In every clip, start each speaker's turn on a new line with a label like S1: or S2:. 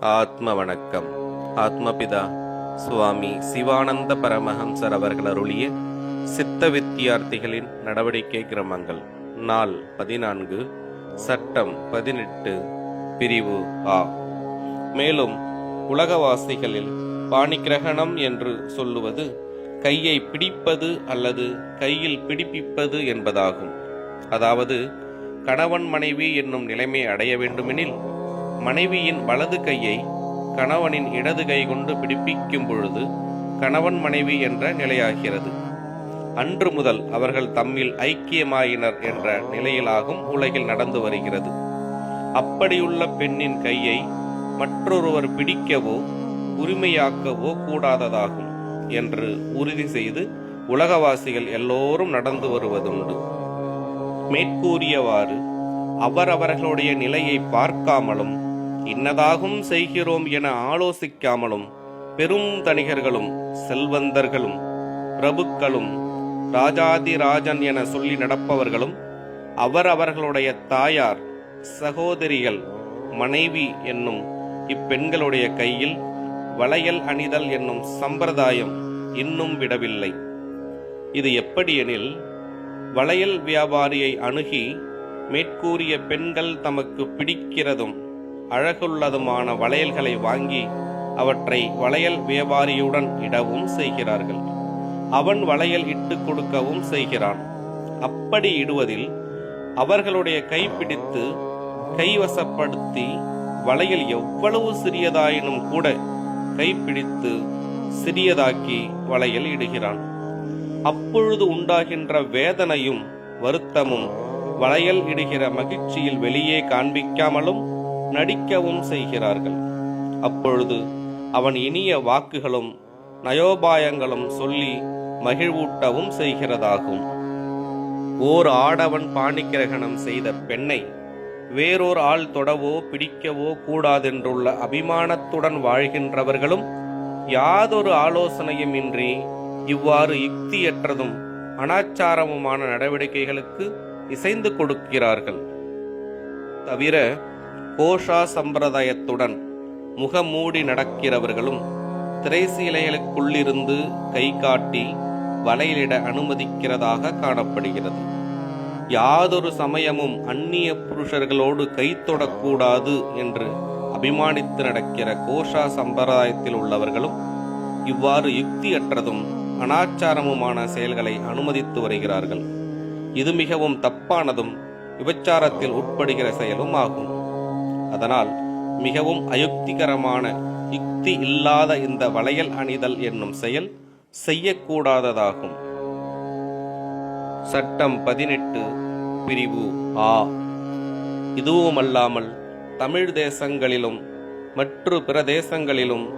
S1: ஆத்ம வணக்கம் ஆத்மபிதா சுவாமி சிவானந்த பரமஹம்சர் அவர்கள் அருளிய சித்த வித்தியார்த்திகளின் நடவடிக்கை கிரமங்கள். நாள் பதினான்கு சட்டம் பதினெட்டு பிரிவு ஆ. மேலும் உலகவாசிகளில் பாணிகிரகணம் என்று சொல்லுவது கையை பிடிப்பது அல்லது கையில் பிடிப்பிப்பது என்பதாகும். அதாவது கணவன் மனைவி என்னும் நிலைமை அடைய வேண்டுமெனில் மனைவியின் வலது கையை கணவனின் இடது கை கொண்டு பிடிப்பிக்கும் பொழுது கணவன் மனைவி என்ற நிலையாகிறது. அன்று முதல் அவர்கள் தம்மில் ஐக்கியமாயினர் என்ற நிலையிலாகும் உலகில் நடந்து வருகிறது. அப்படியுள்ள பெண்ணின் கையை மற்றொருவர் பிடிக்கவோ உரிமையாக்கவோ கூடாததாகும் என்று உறுதி செய்து உலகவாசிகள் எல்லோரும் நடந்து வருவதுண்டு. மேற்கூறியவாறு அவரவர்களுடைய நிலையை பார்க்காமலும் இன்னதாகும் செய்கிறோம் என ஆலோசிக்காமலும் பெரும் தணிகர்களும் செல்வந்தர்களும் பிரபுக்களும் ராஜாதிராஜன் என சொல்லி நடப்பவர்களும் அவரவர்களுடைய தாயார் சகோதரிகள் மனைவி என்னும் இப்பெண்களுடைய கையில் வளையல் அணிதல் என்னும் சம்பிரதாயம் இன்னும் விடவில்லை. இது எப்படியெனில் வளையல் வியாபாரியை அணுகி மேற்கூறிய பெண்கள் தமக்கு பிடிக்கிறதும் அழகுள்ளதுமான வளையல்களை வாங்கி அவற்றை வளையல் வியாபாரியுடன் இடவும் செய்கிறார்கள். அவன் வளையல் இட்டுக் கொடுக்கவும் செய்கிறான். அப்படி இடுவதில் அவர்களுடைய கைப்பிடித்து கைவசப்படுத்தி வளையல் எவ்வளவு சிறியதாயினும் கூட கைப்பிடித்து சிறியதாக்கி வளையல் இடுகிறான். அப்பொழுது உண்டாகின்ற வேதனையும் வருத்தமும் வளையல் இடுகிற மகிழ்ச்சியில் வெளியே காண்பிக்காமலும் நடிக்கவும் செய்கிறார்கள். அப்பொழுது அவன் இனிய வாக்குகளும் நயோபாயங்களும் சொல்லி மகிழ்வூட்டவும் செய்கிறதாகும். ஓர் ஆடவன் பாணிக்கிரகணம் செய்த பெண்ணை வேறோர் ஆள் தொடவோ பிடிக்கவோ கூடாதென்றுள்ள அபிமானத்துடன் வாழ்கின்றவர்களும் யாதொரு ஆலோசனையும் இன்றி இவ்வாறு யுக்தியற்றதும் அனாச்சாரமுமான நடவடிக்கைகளுக்கு இசைந்து கொடுக்கிறார்கள். தவிர கோஷா சம்பிரதாயத்துடன் முகமூடி நடக்கிறவர்களும் திரைசீலைகளுக்குள்ளிருந்து கை காட்டி வலையிலிட அனுமதிக்கிறதாக காணப்படுகிறது. யாதொரு சமயமும் அந்நிய புருஷர்களோடு கை தொடக்கூடாது என்று அபிமானித்து நடக்கிற கோஷா சம்பிரதாயத்தில் உள்ளவர்களும் இவ்வாறு யுக்தியற்றதும் அனாச்சாரமுமான செயல்களை அனுமதித்து வருகிறார்கள். இது மிகவும் தப்பானதும் விபச்சாரத்தில் உட்படுகிற செயலும் ஆகும். அதனால் மிகவும் அயுக்திகரமான யுக்தி இல்லாத இந்த வளையல் அணிதல் என்னும் செயல் செய்யக்கூடாததாகும். சட்டம் பதினெட்டு பிரிவு ஆ. இதுவுமல்லாமல் தமிழ் தேசங்களிலும் மற்ற பிரதேசங்களிலும்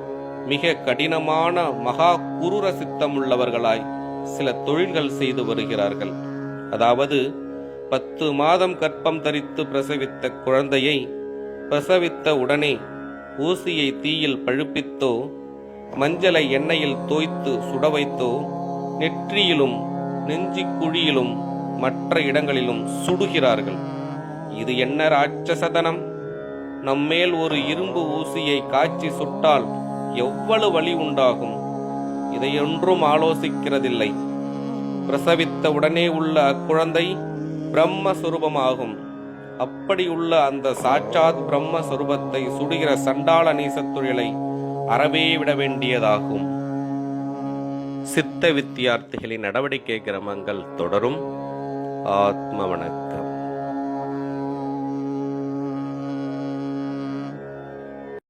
S1: மிக கடினமான மகா குரூர சித்தமுள்ளவர்களாய் சில தொழில்கள் செய்து வருகிறார்கள். அதாவது பத்து மாதம் கற்பம் தரித்து பிரசவித்த குழந்தையை பிரசவித்த உடனே ஊசியை தீயில் பழுப்பித்தோ மஞ்சளை எண்ணெயில் தோய்த்து சுட வைத்தோ நெற்றியிலும் நெஞ்சிக்குழியிலும் மற்ற இடங்களிலும் சுடுகிறார்கள். இது என்ன ராட்சசதனம்? நம்மேல் ஒரு இரும்பு ஊசியை காய்ச்சி சுட்டால் எவ்வளவு வழி உண்டாகும்? இதையொன்றும் ஆலோசிக்கிறதில்லை. பிரசவித்த உடனே உள்ள அக்குழந்தை பிரம்மஸ்வரூபமாகும் அப்படியுள்ள அந்த சாட்சாத் பிரம்மஸ்வரூபத்தை சுடுகிற சண்டாள நீசத் தொழிலை அறவே விட வேண்டியதாகும். சித்த வித்தியார்த்திகளின் நடவடிக்கை கிரமங்கள் தொடரும். ஆத்ம வணக்கம்